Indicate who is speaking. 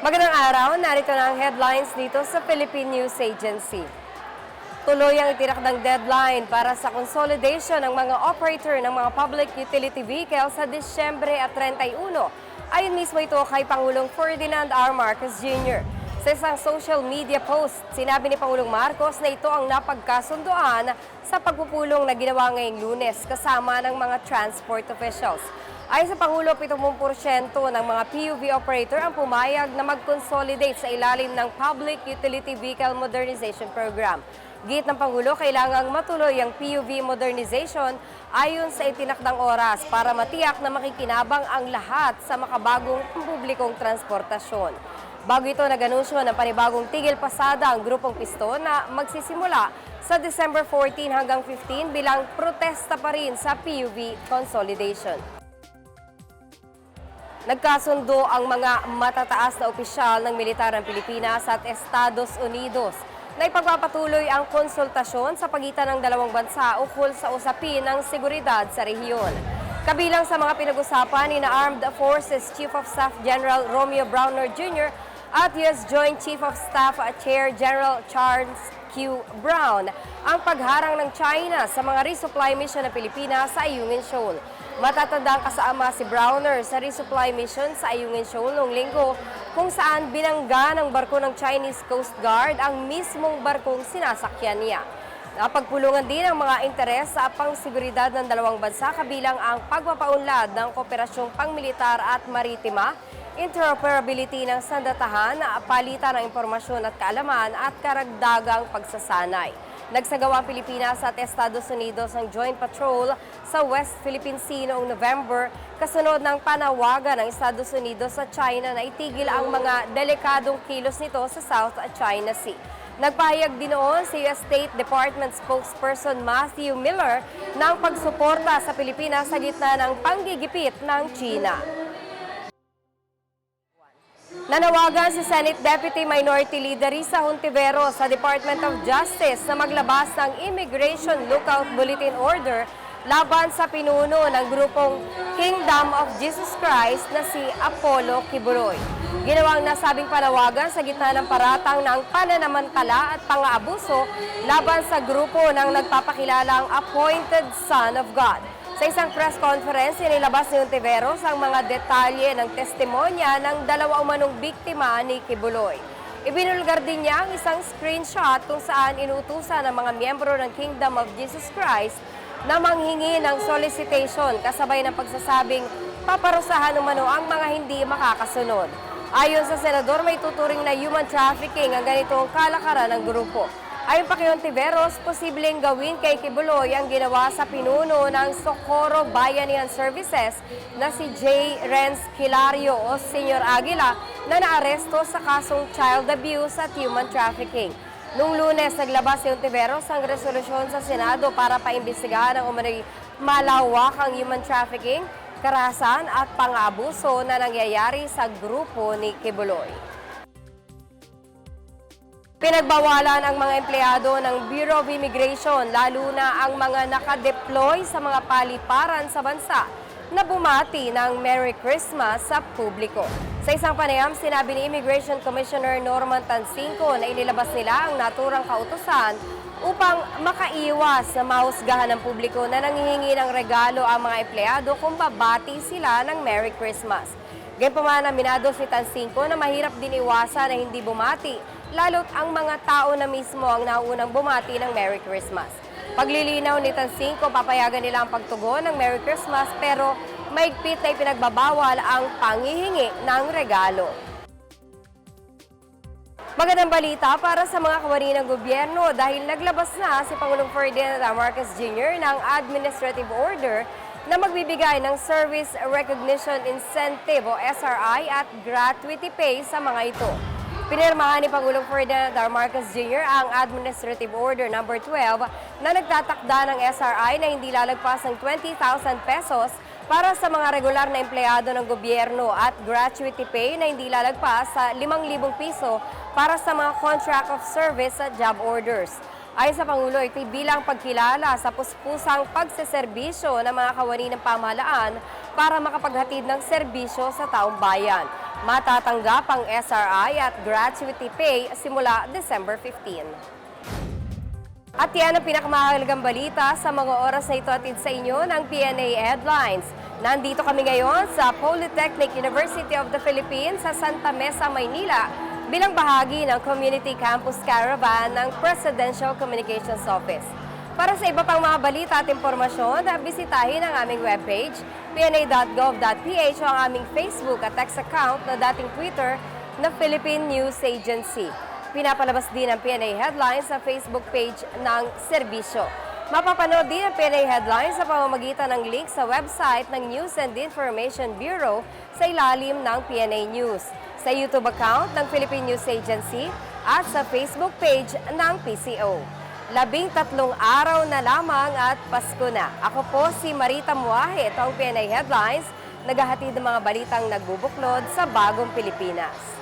Speaker 1: Magandang araw, narito na ang headlines dito sa Philippine News Agency. Tuloy ang itinakdang deadline para sa consolidation ng mga operator ng mga public utility vehicles sa Disyembre at 31. Ayon mismo ito kay Pangulong Ferdinand R. Marcos Jr. Sa isang social media post, sinabi ni Pangulong Marcos na ito ang napagkasunduan sa pagpupulong na ginawa ngayong lunes kasama ng mga transport officials. Ayon sa Pangulo, 70% ng mga PUV operator ang pumayag na mag-consolidate sa ilalim ng Public Utility Vehicle Modernization Program. Git ng Pangulo, kailangang matuloy ang PUV modernization ayon sa itinakdang oras para matiyak na makikinabang ang lahat sa makabagong publikong transportasyon. Bago ito, nag-anunsyo ng panibagong tigil pasada ang grupong piston na magsisimula sa December 14 hanggang 15 bilang protesta pa rin sa PUV consolidation. Nagkasundo ang mga matataas na opisyal ng militar ng Pilipinas at Estados Unidos na ipagpapatuloy ang konsultasyon sa pagitan ng dalawang bansa ukol sa usapin ng seguridad sa rehiyon. Kabilang sa mga pinag-usapan ni Armed Forces Chief of Staff General Romeo Browner Jr. at U.S. Joint Chief of Staff Chair General Charles Q. Brown ang pagharang ng China sa mga resupply mission ng Pilipinas sa Ayungin Shoal. Matatandang kasama si Browner sa resupply mission sa Ayungin Shoal noong linggo kung saan binangga ng barko ng Chinese Coast Guard ang mismong barkong sinasakyan niya. Napagpulungan din ang mga interes sa pangseguridad ng dalawang bansa kabilang ang pagpapaunlad ng kooperasyong pangmilitar at maritima, interoperability ng sandatahan, palitan ng impormasyon at kaalaman at karagdagang pagsasanay. Nagsagawa ang Pilipinas at Estados Unidos ang joint patrol sa West Philippine Sea noong November kasunod ng panawagan ng Estados Unidos sa China na itigil ang mga delikadong kilos nito sa South China Sea. Nagpahayag din noon si US State Department spokesperson Matthew Miller ng pagsuporta sa Pilipinas sa gitna ng panggigipit ng China. Nanawagan si Senate Deputy Minority Leader Risa Hontivero sa Department of Justice na maglabas ng Immigration Lookout Bulletin Order laban sa pinuno ng grupong Kingdom of Jesus Christ na si Apollo Kibuloy. Ginawang nasabing panawagan sa gitna ng paratang ng pananamantala at pang-aabuso laban sa grupo ng nagpapakilalang Appointed Son of God. Sa isang press conference, inilabas ni Ontiveros ang mga detalye ng testimonya ng dalawa umanong biktima ni Kibuloy. Ibinulgar din niya ang isang screenshot kung saan inutusan ng mga miyembro ng Kingdom of Jesus Christ na manghingi ng solicitation kasabay ng pagsasabing paparusahan umano ang mga hindi makakasunod. Ayon sa senador, may tuturing na human trafficking ang ganitong kalakaran ng grupo. Ayon pa kay Ontiveros, posibleng gawin kay Kibuloy ang ginawa sa pinuno ng Socorro Bayanihan Services na si J. Renz Kilario o Senior Aguila na naaresto sa kasong child abuse at human trafficking. Noong lunes, naglabas si Ontiveros ang resolusyon sa Senado para paimbestigahan ang umano'y malawak ang human trafficking, karahasan at pang-abuso na nangyayari sa grupo ni Kibuloy. Pinagbawalan ang mga empleyado ng Bureau of Immigration, lalo na ang mga nakadeploy sa mga paliparan sa bansa na bumati ng Merry Christmas sa publiko. Sa isang panayam, sinabi ni Immigration Commissioner Norman Tansinko na inilabas nila ang naturang kautusan upang makaiwas sa mahusgahan ng publiko na nanghihingi ng regalo ang mga empleyado kung babati sila ng Merry Christmas. Gayunpaman, aminado si Tansinko na mahirap din iwasan na hindi bumati, lalo't ang mga tao na mismo ang naunang bumati ng Merry Christmas. Paglilinaw ni Tansinko, papayagan nila ang pagtugon ng Merry Christmas pero maigpit na ipinagbabawal ang pangihingi ng regalo. Magandang balita para sa mga kawani ng gobyerno dahil naglabas na si Pangulong Ferdinand. Marcos Jr. ng administrative order na magbibigay ng Service Recognition Incentive o SRI at gratuity pay sa mga ito. Pinirmahan ni Pangulong Ferdinand R. Marcos Jr. ang Administrative Order No. 12 na nagtatakda ng SRI na hindi lalagpas ng 20,000 pesos para sa mga regular na empleyado ng gobyerno at gratuity pay na hindi lalagpas sa 5,000 piso para sa mga contract of service at job orders. Ayon sa Pangulo, ito'y bilang pagkilala sa puspusang pagseserbisyo ng mga kawani ng pamahalaan para makapaghatid ng serbisyo sa taong bayan. Matatanggap ang SRI at gratuity pay simula December 15. At yan ang pinakamahalagang balita sa mga oras na ito atid sa inyo ng PNA Headlines. Nandito kami ngayon sa Polytechnic University of the Philippines sa Santa Mesa, Maynila bilang bahagi ng Community Campus Caravan ng Presidential Communications Office. Para sa iba pang mga balita at impormasyon, bisitahin ang aming webpage, pna.gov.ph o ang aming Facebook at text account na dating Twitter na Philippine News Agency. Pinapalabas din ang PNA Headlines sa Facebook page ng serbisyo. Mapapanood din ang PNA Headlines sa pamamagitan ng link sa website ng News and Information Bureau sa ilalim ng PNA News, sa YouTube account ng Philippine News Agency at sa Facebook page ng PCO. Labing tatlong araw na lamang at Pasko na. Ako po si Marita Muahe, ito ang PNA Headlines, naghahatid ng mga balitang nagbubuklod sa bagong Pilipinas.